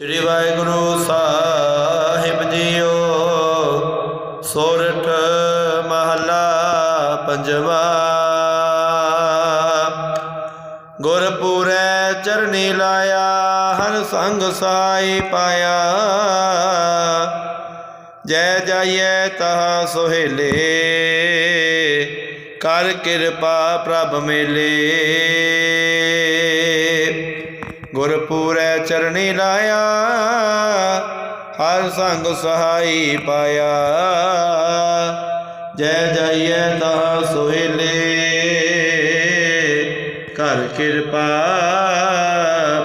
ਸ੍ਰੀ ਵਾਹਿਗੁਰੂ ਸਾਹਿਬ JIO ਸੋਰਠ ਮਹਲਾ ਪੰਜਵਾ। ਗੁਰਪੂਰੈ ਚਰਨੀ ਲਾਇਆ, ਹਰ ਸੰਗ ਸਾਈ ਪਾਇਆ। ਜੈ ਜਾਈਐ ਤਹਾ ਸੁਹੇਲੇ, ਕਰ ਕਿਰਪਾ ਪ੍ਰਭ ਮੇਲੇ। ਗੁਰਪੂਰੈ ਚਰਣੀ ਲਾਇਆ, ਹਰ ਸੰਗ ਸਹਾਈ ਪਾਇਆ। ਜੈ ਜਾਈਐ ਤਾ ਸੋਹਿਲੇ ਕਰ ਕਿਰਪਾ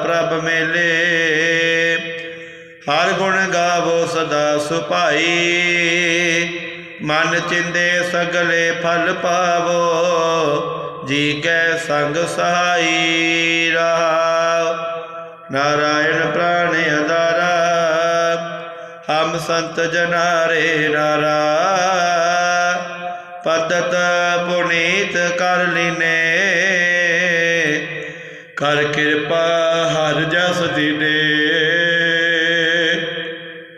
ਪ੍ਰਭ ਮੇਲੇ। ਹਰ ਗੁਣ ਗਾਵੋ ਸਦਾ ਸੁਭਾਈ, ਮਨ ਚਿੰਦੇ ਸਗਲੇ ਫਲ ਪਾਵੋ। ਜੀ ਕੈ ਸੰਗ ਸਹਾਈ ਨਾਰਾਇਣ ਪ੍ਰਾਣ ਅਦਾਰਾ ਹਮ ਸੰਤ ਜਨਾਰੇ ਨਾਰਾ। ਪਦਤ ਪੁਨੀਤ ਕਰ ਲੀਨੇ, ਕਰ ਕਿਰਪਾ ਹਰ ਜਸ ਦੀਨੇ।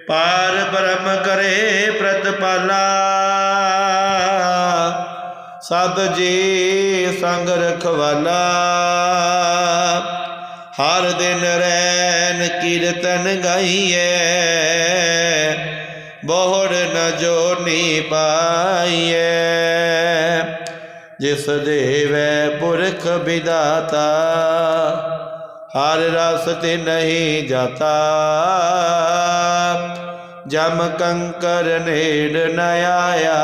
ਪਾਰ ਬ੍ਰਹਮ ਕਰੇ ਪ੍ਰਤਪਾਲਾ, ਸਭ ਜੀ ਸੰਗ ਰਖਵਾਲਾ। ਹਰ ਦਿਨ ਰੈਨ ਕੀਰਤਨ ਗਾਈਐ, ਬੋਹੜ ਨ ਜੋਨੀ ਪਾਈਐ। ਜਿਸ ਦੇਵੈ ਪੁਰਖ ਵਿਦਾਤਾ ਹਰ ਰਸ ਤੇ ਨਹੀਂ ਜਾਤਾ। ਜਮ ਕੰਕਰ ਨੇੜ ਨ ਆਇਆ।